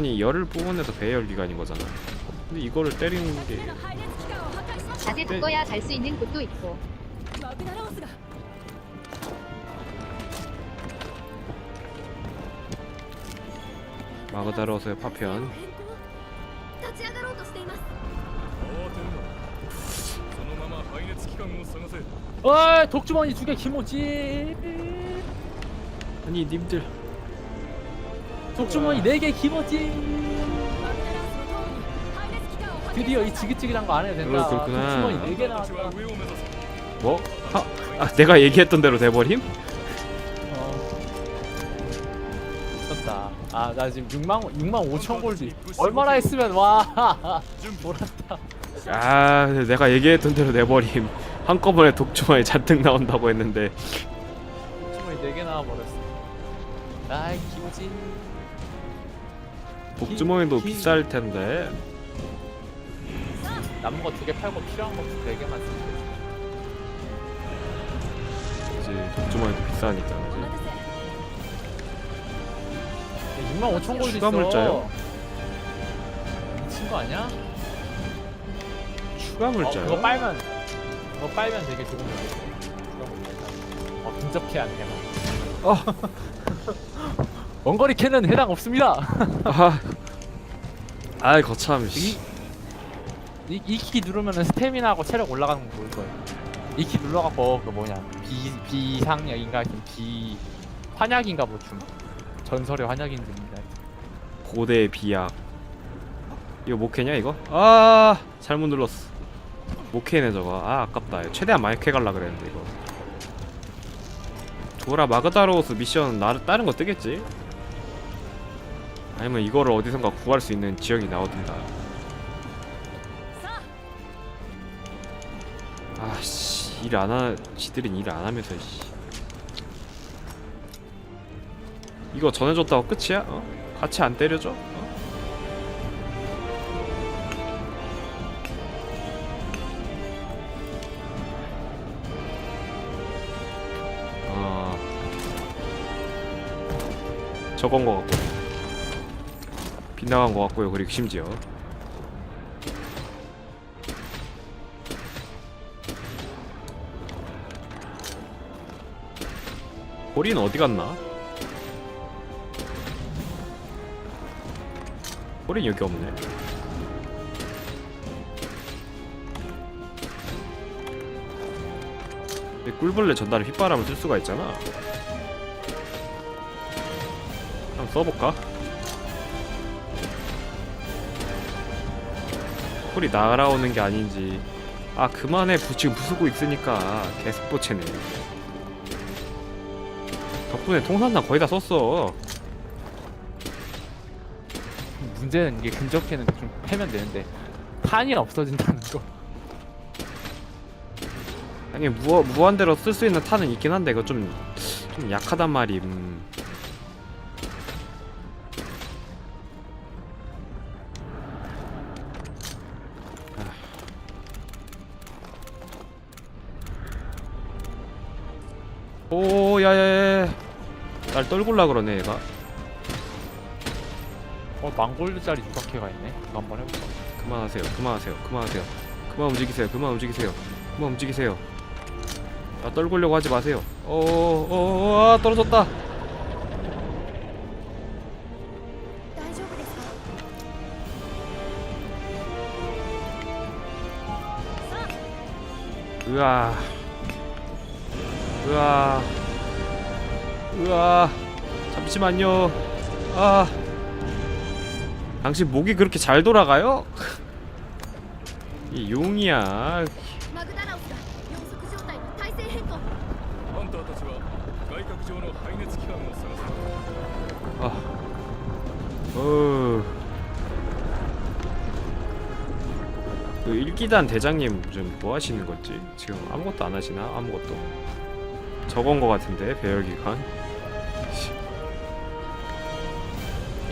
아니 열을 뽑아내서 배열 기간인 거잖아. 근데 이거를 때리는 게 낮에 네. 죽어야 잘 수 있는 곳도 있고 마그다로스의 파편. 아 독주머니 두개 김오지 아니 님들 독주머니 4개 어. 김어진 드디어 이 지긋지긋한 거 안 해도 된다. 어, 그렇구나. 독주머니 4개 나왔다. 뭐? 아, 아, 내가 얘기했던 대로 돼버림? 아, 나 지금 6만, 6만 5천 골드. 얼마나 음. 했으면 와. 몰았다. 아 내가 얘기했던 대로 내버림 한꺼번에 독주머니 잔뜩 나온다고 했는데 독주머니 4개 나와버렸어. 나의 김진 복주머니도 기- 비쌀 텐데 남은 거 두 개 팔고 필요한 거 네 개만 쓰면 되지. 이제 복주머니도 비싸니까 야, 6만 5천 골드 추가 있어. 물자요? 미친 거 아니야? 추가 어, 물자요. 그거 빨면 그거 빨면 되게 좋은 거지. 뭐 어, 근접해 안 돼. 막. 원거리 캐는 해당 없습니다. 아, 아이 거참. 씨. 이, 이키 누르면은 스태미나하고 체력 올라가는 거 보일 거예요. 이키 눌러갖고 그 뭐냐 비 비상약인가 비 환약인가 뭐 줌. 전설의 환약인지입니다. 고대 비약. 이거 목캐냐 이거? 아 잘못 눌렀어. 목캐네 저거. 아 아깝다. 최대한 많이 캐갈라 그랬는데 이거. 도라 마그다로우스 미션 나 다른 거 뜨겠지? 아니면 이거를 어디선가 구할 수 있는 지역이 나오든가. 아씨 일 안 하. 지들은 일 안 하면서 씨. 이거 전해줬다고 끝이야? 어? 같이 안 때려줘? 어? 어... 저건 거 같고 빗나간 거 같고요 그리고 심지어 호리는 어디 갔나? 호린 여기 없네. 꿀벌레 전달에 휘바람을 쓸 수가 있잖아. 한번 써볼까? 꿀이 날아오는 게 아닌지. 아 그만해 부, 지금 부수고 있으니까 개스포체네. 덕분에 통산당 거의 다 썼어. 문제는 이게 근접해는 좀 패면 되는데 탄이 없어진다는 거. 아니 무 무한대로 쓸 수 있는 탄은 있긴 한데 이거 좀 좀 약하단 말이. 음. 오 야야야. 날 떨굴라 그러네 얘가. 어 망골드짜리 조각해가 있네. 그거 한번 해볼까? 그만하세요 그만하세요 그만하세요. 그만 움직이세요 그만 움직이세요. 그만 움직이세요. 나 떨굴려고 하지 마세요. 어어어어 아, 떨어졌다. 아! 으아. 으아. 으아 잠시만요. 아. 당신 목이 그렇게 잘 돌아가요? 이 용이야. 아. 어. 그 일기단 대장님 요즘 뭐 하시는 건지? 지금 아무것도 안 하시나? 아무것도. 적은 거 같은데 배열 기간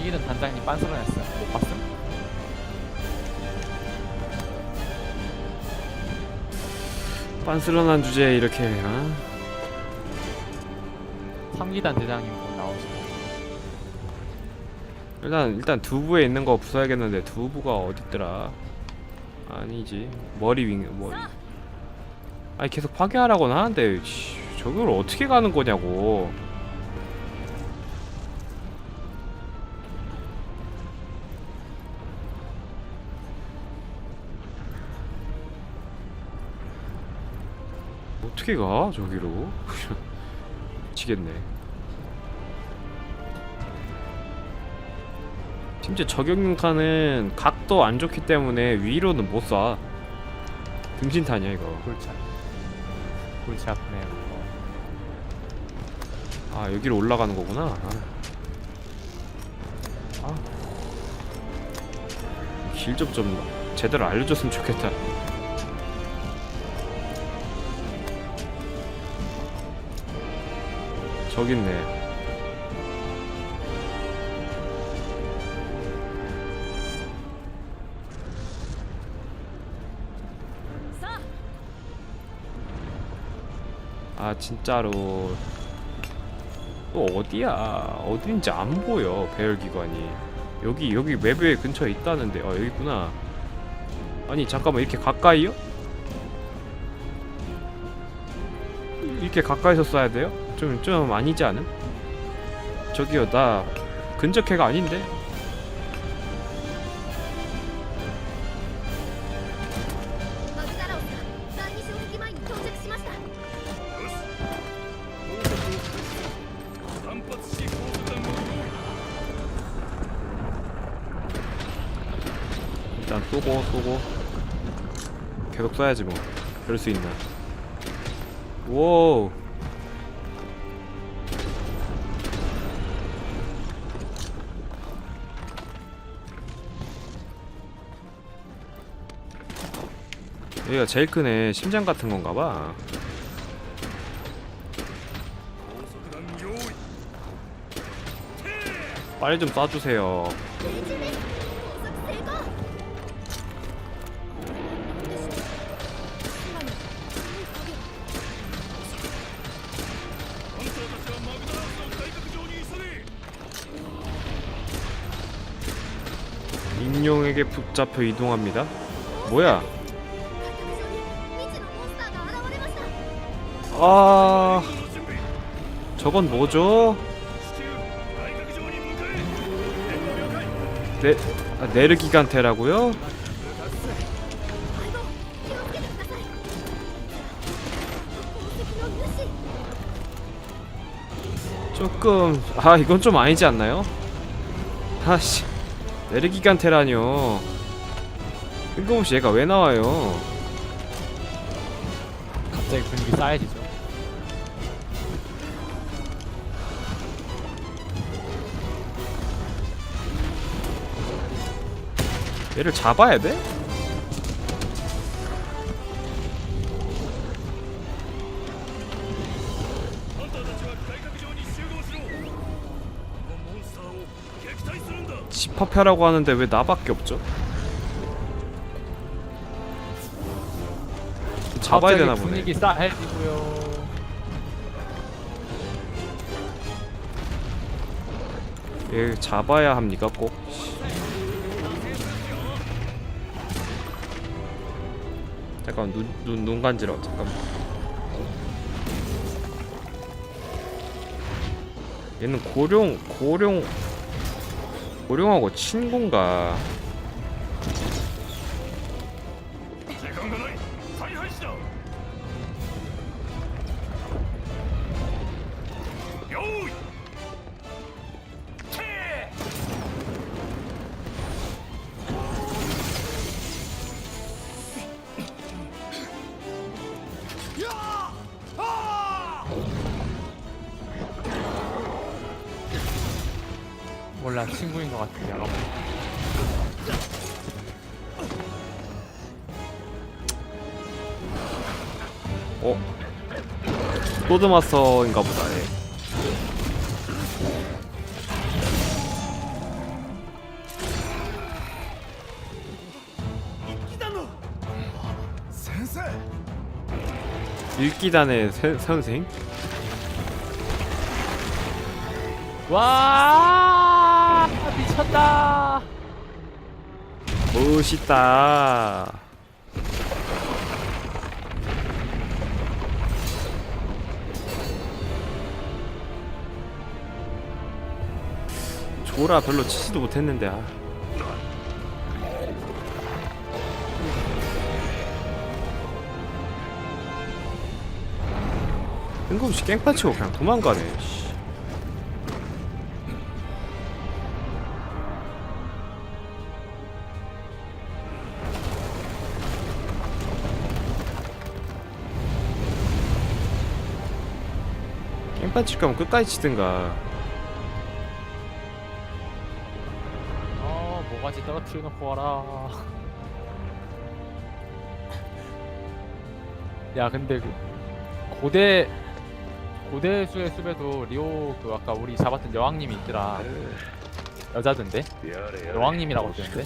1은 단장님 빤스로 냈어요. 못 봤음? 빤스런한 주제에 이렇게 어? 아? 3기단 대장님 곧 나오시고. 일단 일단 두부에 있는 거 부숴야겠는데 두부가 어딨더라 아니지 머리 윙 머리 아니 계속 파괴하라고는 하는데 씨, 저걸 어떻게 가는 거냐고 어떻게 가 저기로 미치겠네 심지어 저격용탄은 각도 안 좋기 때문에 위로는 못 쏴. 등신탄이야 이거. 골치 아프- 골치 아프네요 어. 아 여기로 올라가는 거구나. 아. 아. 길 좀 좀 제대로 알려줬으면 좋겠다. 저기 있네. 사아 진짜로 또 어디야 어딘지 안 보여 배열기관이 여기 여기 맵에 근처에 있다는데 아 여기 있구나 아니 잠깐만 이렇게 가까이요? 이렇게 가까이서 쏴야 돼요? 좀, 좀 아니지 않음? 저기요, 나 근적해가 아닌데? 일단 쏘고 쏘고 계속 쏴야지 뭐 그럴 수 있나 와우 얘가 제일 크네. 심장 같은 건가 봐. 빨리 좀 쏴주세요. 인용에게 붙잡혀 이동합니다. 뭐야? 아 저건 뭐죠? 네, 아, 네르기간테라고요? 조금 아 이건 좀 아니지 않나요? 아씨 네르기간테라뇨 뜬금없이 얘가 왜 나와요 갑자기 분위기 싸해지 얘를 잡아야 돼? 집합회라고 하는데 왜 나밖에 없죠? 잡아야 되나 보네. 분위기 싸해지고요. 얘 잡아야 합니까 꼭? 잠깐 눈, 눈, 눈 간지러워. 잠깐만. 얘는 고룡 고룡 고룡하고 친구인가 몰라 친구인 것 같은데 아마 어? 소드마스터인가 보다 얘. 先生 일기단의 세- 선생? 와미 쳤다. 멋있다. 조라 별로 치지도 못했는데 아. 뜬금없이 깽판 치고 그냥 도망가네 씨. 깽판 칠 거면 끝까지 치든가 어 뭐가지 떨어뜨려 놓고 와라. 야 근데 그 고대 고대 수의 숲에도 리오 그 아까 우리 잡았던 여왕님이 있더라. 여자던데? 여왕님이라고 그러는데?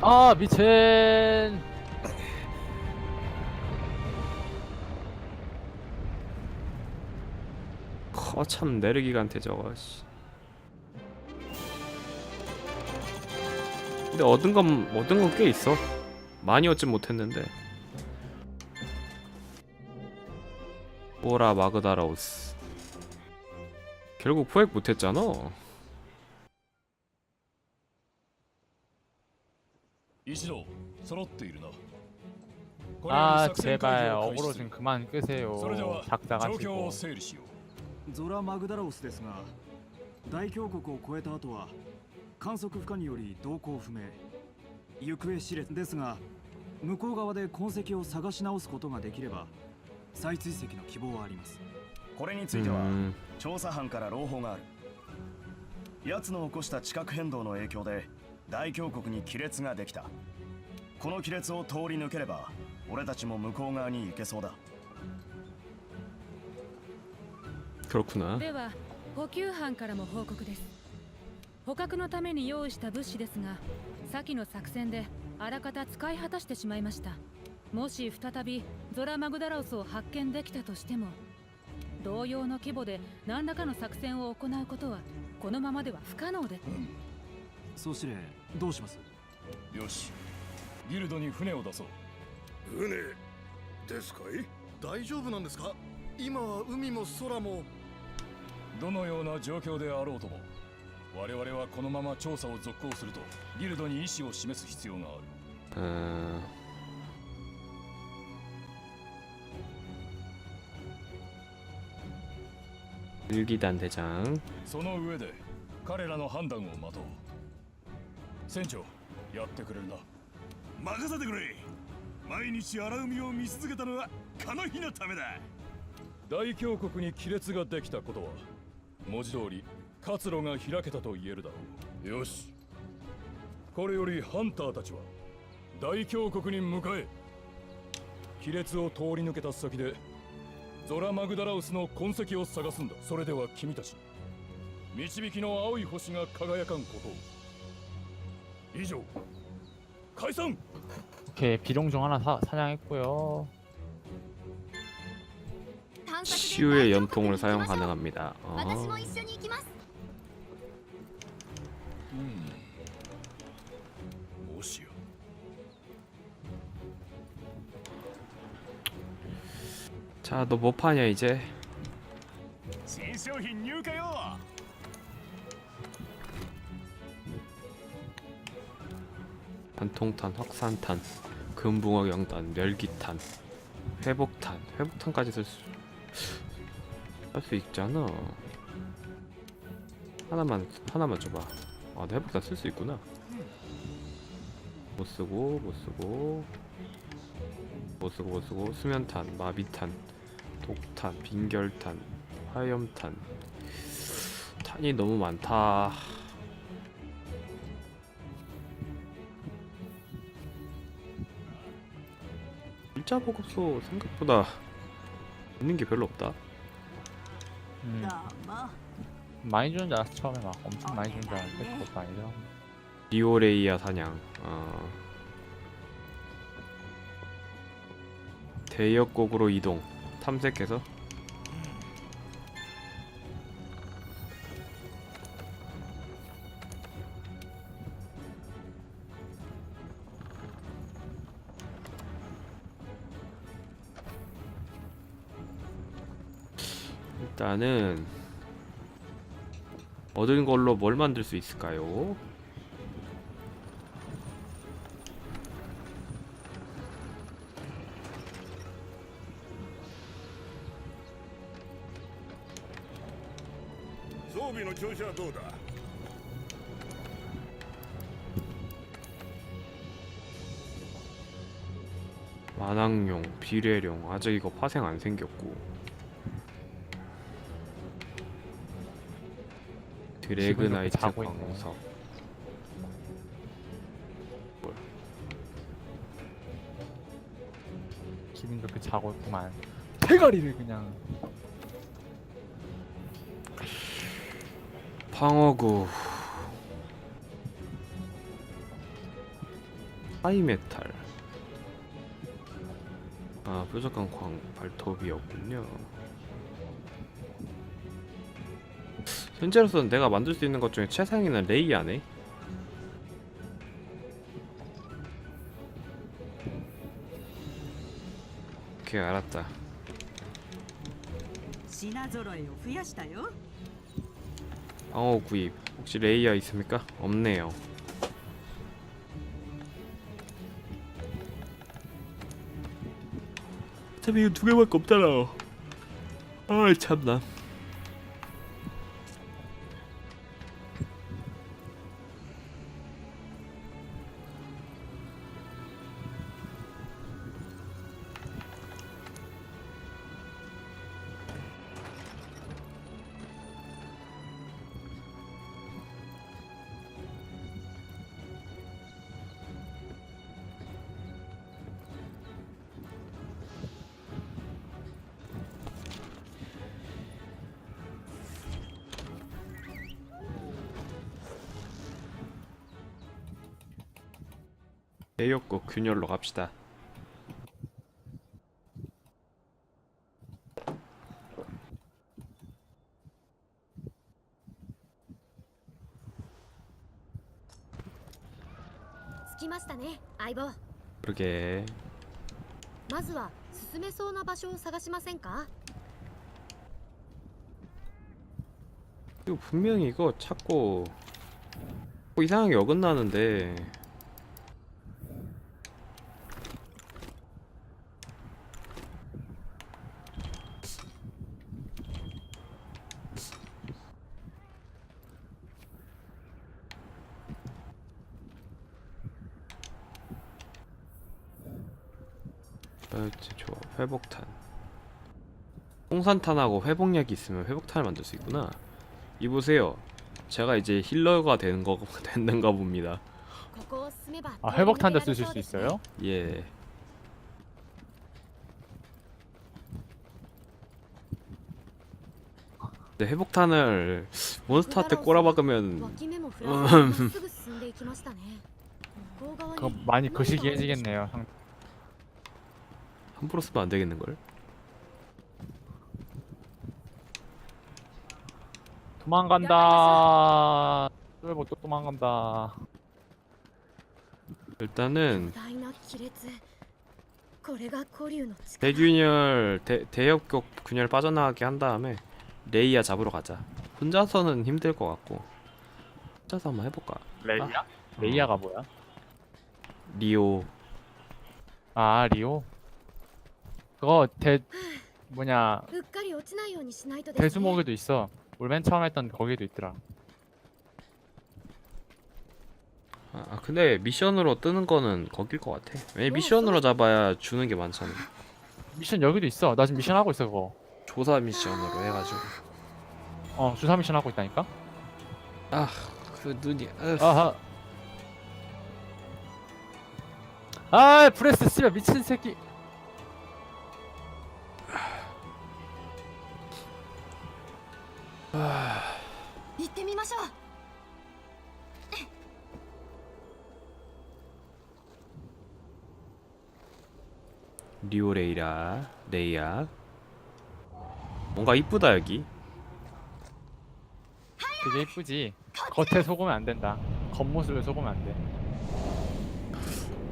아 미친. 거참 내르기간테 저거 씨. 근데 얻은 건 얻은 건 꽤 있어 많이 얻진 못했는데 오라 마그다라우스 결국 포획 못했잖아 一同揃っているなこれより 아 作戦会 제발 議を開 어그로 始す 좀 る 그만 끄세요. それでは 작다 状況 가지고. ゾラ・マグダラオスですが大峡谷を越えた後は観測不可により動向不明。行方知れずですが向こう側で痕跡を探し直すことができれば再追跡の希望はあります。これについては 음, 調査班から朗報がある。奴の起こした地殻変動の影響で大峡谷に亀裂ができた。この亀裂を通り抜ければ俺たちも向こう側に行けそうだ 그렇구나 では補給班からも報告です捕獲のために用意した物資ですが先の作戦であらかた使い果たしてしまいましたもし再びゾラマグダラオスを発見できたとしても同様の規模で何らかの作戦を行うことはこのままでは不可能で総司令どうしますよしギルドに船を出そう船ですかい大丈夫なんですか今は海も空も どのような状況であろうとも我々はこのまま調査を続行するとギルドに意思を示す必要がある。うん。団대장その上で彼らの判断を待とう。船長やってくれるな。任せてくれ。毎日荒海を見続けたのはこの日のためだ。大峡谷に亀裂ができたことは文字通り活路が開けたと言えるだろうよしこれよりハンターたちは大峡谷に向かえ亀裂を通り抜けた先でゾラマグダラウスの痕跡を探すんだそれでは君たち導きの青い星が輝かんことを以上解散 오케이 비룡종 하나 사, 사냥했고요. 치유의 연통을 사용 가능합니다. 어. 자, 너 뭐 파냐 이제? 신상품 뉴가요. 단통탄, 확산탄, 금붕어 영탄, 멸기탄, 회복탄, 회복탄까지 쓸 수. 할 수 있잖아. 하나만 하나만 줘봐. 아, 나 회복탄 쓸수 있구나. 못 쓰고 못 쓰고 못 쓰고 못 쓰고 수면탄, 마비탄, 독탄, 빙결탄, 화염탄. 탄이 너무 많다. 일자 보급소 생각보다 있는 게 별로 없다. 음, 많이 주는 줄 알았어 처음에 막 엄청 많이 주는 줄 알았는데 그것도 아니더라. 리오레이아 사냥. 어. 대역곡으로 이동. 탐색해서 일단은 얻은 걸로 뭘 만들 수 있을까요? 만항용, 비례룡 아직 이거 파생 안 생겼고 드래그나이트 자고 있네. 광석. 기분 좋게 자고 있구만. 대가리를 그냥. 방어구. 하이메탈. 아 뾰족한 광 발톱이었군요 현재로서는 내가 만들 수 있는 것 중에 최상위는 레이아네. 오케이 알았다. 방어 구입. 혹시 레이아 있습니까? 없네요. 어차피 이거 두 개밖에 없잖아 아 참나. 대역고 균열로 갑시다着きましたね相棒 그러게 まずは進めそうな場所を探しませんか 이거 분명히 이거 찾고 뭐 이상하게 어긋나는데 깃발열쇠 좋아 회복탄. 홍산탄하고 회복약이 있으면 회복탄을 만들 수 있구나. 이보세요. 제가 이제 힐러가 되는 거 됐는가 봅니다. 아 회복탄도 쓰실 수 있어요? 예. 근데 회복탄을 몬스터한테 꼬라박으면 음. 그거 많이 거시기 해지겠네요 상... 함부로 쓰면 안 되겠는 걸. 도망간다 쫄보 또 도망간다 일단은 巨大な亀裂これが古竜の力 대균열 대, 대역격 균열 빠져나가게 한 다음에 레이아 잡으러 가자. 혼자서는 힘들 것 같고 혼자서 한번 해볼까? 레이아? 어. 레이아가 뭐야? 리오 아 리오? 그거 대 뭐냐 うっかり落ちないようにしないとですね 대수목에도 있어 우리 맨 처음 했던 거기도 있더라 아, 아, 근데 미션으로 뜨는 거는 거길 것 같아. 왜냐 미션으로 잡아야 주는 게 많잖아. 미션 여기도 있어 나 지금 미션 하고 있어 그거 조사 미션으로 해가지고. 어 주사 미션 하고 있다니까? 아, 그 눈이. 으. 아하 아 브레스 씨발 미친 새끼 行ってみましょう 리오 레이라 레이야. 뭔가 이쁘다 여기. 되게 이쁘지 겉에 속으면 안 된다 겉모습에 속으면 안돼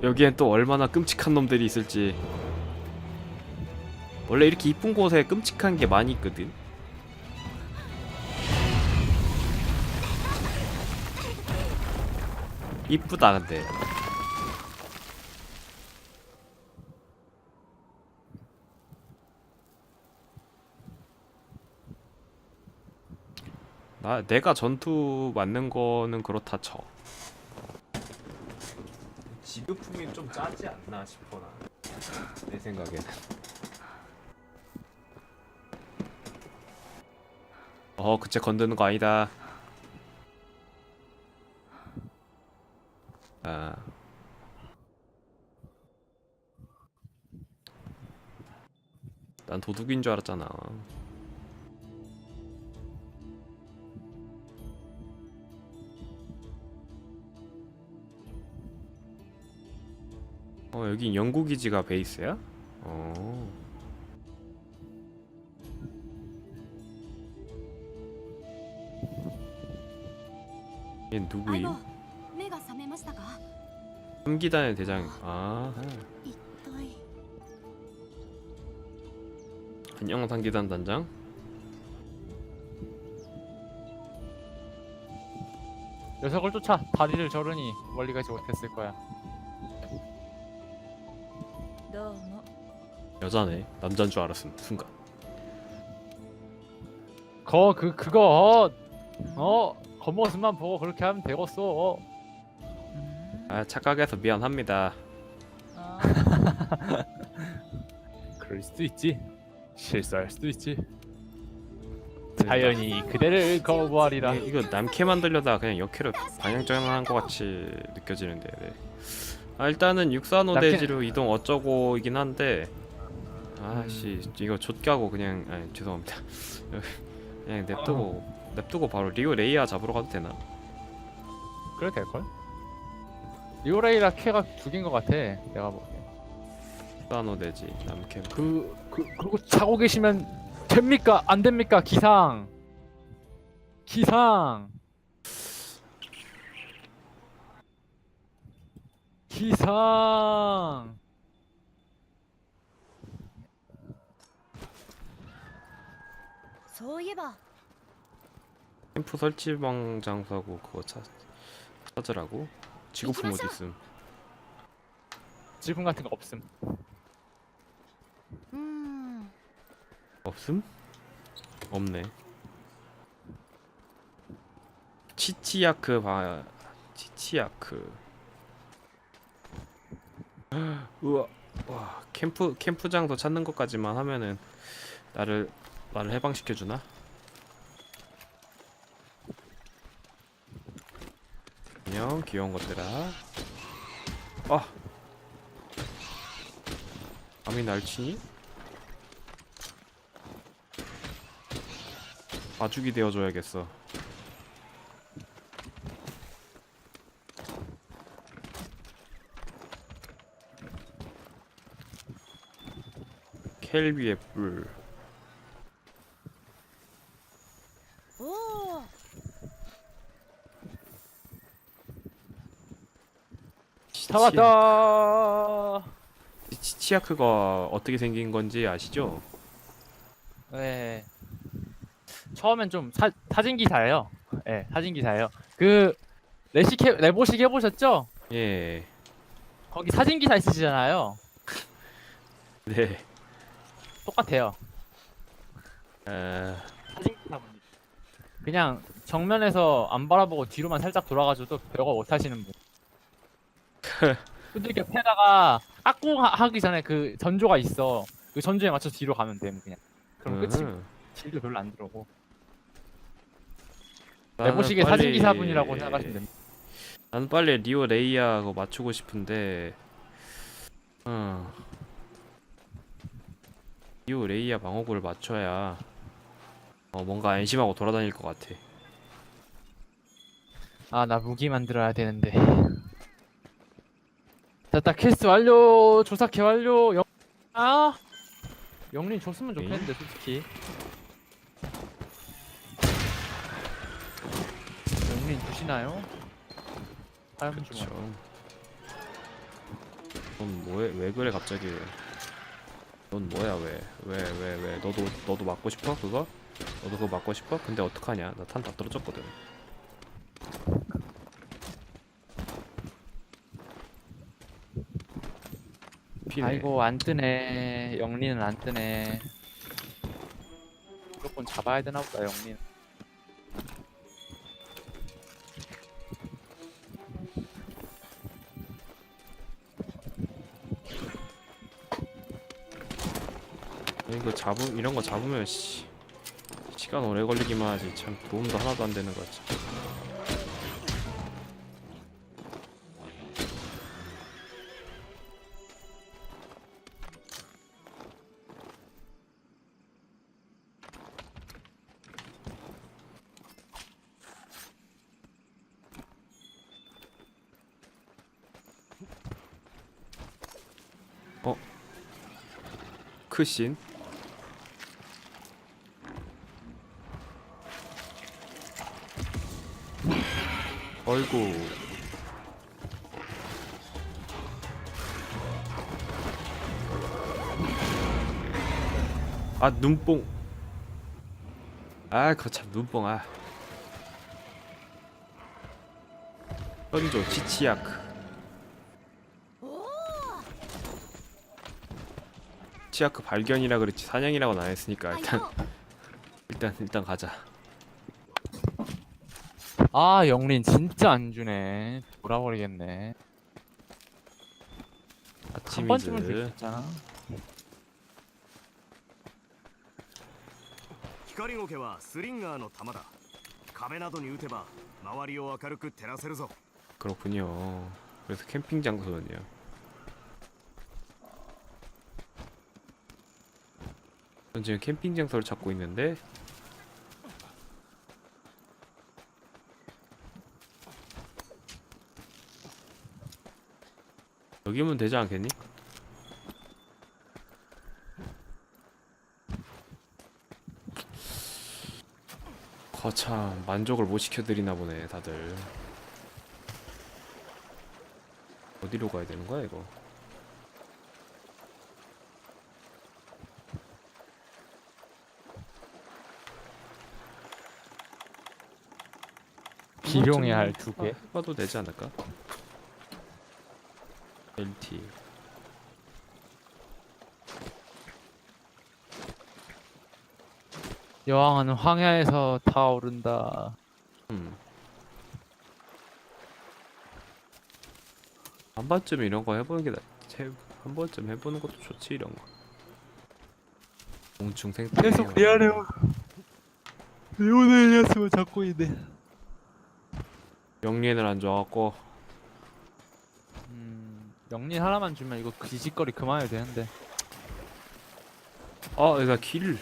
여기엔 또 얼마나 끔찍한 놈들이 있을지. 원래 이렇게 이쁜 곳에 끔찍한 게 많이 있거든. 이쁘다 근데. 나 내가 전투 맞는 거는 그렇다 쳐. 지급품이 좀 짜지 않나 싶어 나내 생각에는. 어 그체 건드는 거 아니다 난 도둑인 줄 알았잖아. 어, 여긴 연구기지가 베이스야? 어. 얘 누구임? 3기단의 대장. 아. 영상기단 단장? 녀석을 쫓아 다리를 저르니 멀리 가지 못했을 거야. 너무 여자네. 남자인 줄 알았음. 순간. 거 그 그거 어 겉모습만 보고 그렇게 하면 되겠어. 음. 아 착각해서 미안합니다. 아. 그럴 수도 있지. 실수할 수도 있지. 자연히 그대를 거부하리라. 이- 이거 남캐 만들려다 그냥 역캐로 방향 전환한 것 같이 느껴지는데. 네. 아 일단은 육산호 남캐- 대지로 이동 어쩌고이긴 한데. 아씨 이거 좆가고 그냥 아니 죄송합니다. 그냥 냅두고 냅두고 바로 리오 레이아 잡으러 가도 되나? 그래 될 걸? 리오레이라 캐가 두 개인 것 같아. 내가 보 단어되지. 남캠. 그, 그 그거 자고 계시면 됩니까? 안 됩니까? 기상. 기상. 기상. 소예바. 캠프 설치방 장소하고 그거 찾 찾으라고? 지구품 어디 있음? 지금 같은 거 없음. 없음? 없네. 치치야크 바 치치야크. 우와 와 캠프 캠프장도 찾는 것까지만 하면은 나를 나를 해방시켜 주나? 안녕 귀여운 것들아. 아 감히 날 치니? 아죽이 되어줘야겠어. 켈비의 뿔. おお다 왔다. 치- 치아크가 어떻게 생긴 건지 아시죠? 네. 처음엔 좀 사, 사진 기사예요. 예, 사진 기사예요. 그 레시케 레보식 해보셨죠? 예. 거기 사진 기사 있으시잖아요. 네. 똑같아요. 어, 사진 기사분. 그냥 정면에서 안 바라보고 뒤로만 살짝 돌아가지고 별거 못 하시는 분. 근데 이렇게 패다가 깍꿍 하- 하기 전에 그 전조가 있어. 그 전조에 맞춰 뒤로 가면 돼 그냥. 그럼 끝이. 음. 딜도 별로 안 들어오고. 레보식의 빨리- 사진 기사분이라고 생각하시면 됩니다. 나는 빨리 리오 레이아 그거 맞추고 싶은데 어. 리오 레이아 방어구를 맞춰야 어 뭔가 안심하고 돌아다닐 것 같아. 아 나 무기 만들어야 되는데. 됐다 퀘스트 완료! 조사캐 완료! 영... 아! 영린 줬으면 좋겠는데 솔직히 주인 주시나요? 다음 그쵸. 주말. 넌 뭐해? 왜 그래 갑자기? 넌 뭐야 왜? 왜 왜 왜, 왜? 너도 너도 맞고 싶어 그거? 너도 그거 맞고 싶어? 근데 어떡하냐? 나 탄 다 떨어졌거든. 피네. 아이고 안 뜨네. 영리는 안 뜨네. 무조건 잡아야 되나 보다 영린 이거 잡음 이런 거 잡으면 씨 시간 오래 걸리기만 하지 참 도움도 하나도 안 되는 거지. 어? 크신? 어이구 아 눈뽕. 아 거참 눈뽕 아. 현조 치치야크 치아크 발견이라 그랬지 사냥이라고는 안 했으니까 일단. 일단 일단 가자 아 영린 진짜 안 주네. 돌아버리겠네. 한 번쯤은 줄 수 아침이즈 있잖아. 光ゴケはスリンガーの弾だ壁などに撃てば周りを明るく照らせるぞ 그렇군요 그래서 캠핑 장소는요 전 지금 캠핑 장소를 찾고 있는데 여기면 되지 않겠니? 거참 만족을 못 시켜드리나 보네 다들 어디로 가야 되는 거야 이거 비룡의 알두 개. 해봐도 되지 않을까? LT 여왕은 황야에서 타오른다. 음. 한 번쯤 이런 거 해보는 게 낫지 해- 한 번쯤 해보는 것도 좋지 이런 거 공충 생태 계속 미안해요. 오늘 이었으면 잡고 있네. 영리엔을 안 좋아갖고 음, 영린 하나만 주면 이거 기짓거리 그만해도 되는데. 아 내가 길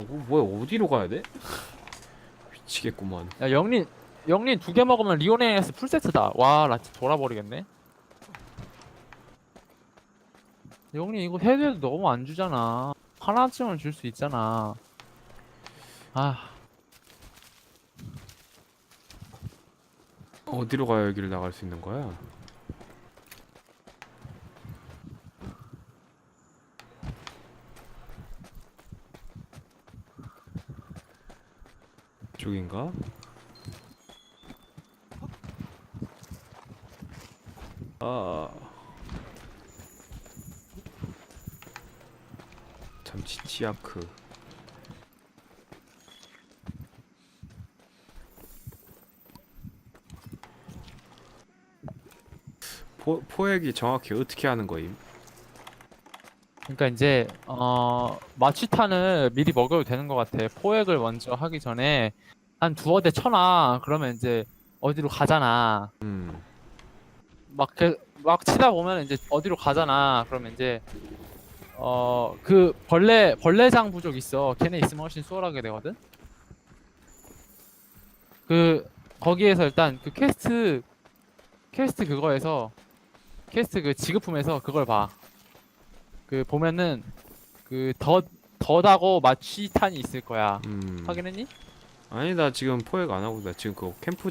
어, 뭐야 어디로 가야 돼? 미치겠구만 야 영린 영린 두 개 먹으면 리오네스 풀세트다. 와, 나 진짜 돌아버리겠네. 영린 이거 해도 너무 안 주잖아. 하나쯤은 줄 수 있잖아. 아, 어디로 가야 여기를 나갈 수 있는 거야? 쪽인가? 아. 참 치치아크. 포, 포획이 정확히 어떻게 하는 거임? 그러니까 이제 어 마취탄을 미리 먹여도 되는 것 같아. 포획을 먼저 하기 전에 한 두어 대 쳐놔. 그러면 이제 어디로 가잖아. 음. 막, 그, 막 치다 보면 이제 어디로 가잖아. 그러면 이제, 어, 그 벌레, 벌레장 부족 있어. 걔네 있으면 훨씬 수월하게 되거든? 그, 거기에서 일단 그 퀘스트, 퀘스트 그거에서, 퀘스트 그 지급품에서 그걸 봐. 그, 보면은, 그, 덧, 덧하고 마취탄이 있을 거야. 음. 확인했니? 아니 나 지금 포획 안 하고 나 지금 그 캠프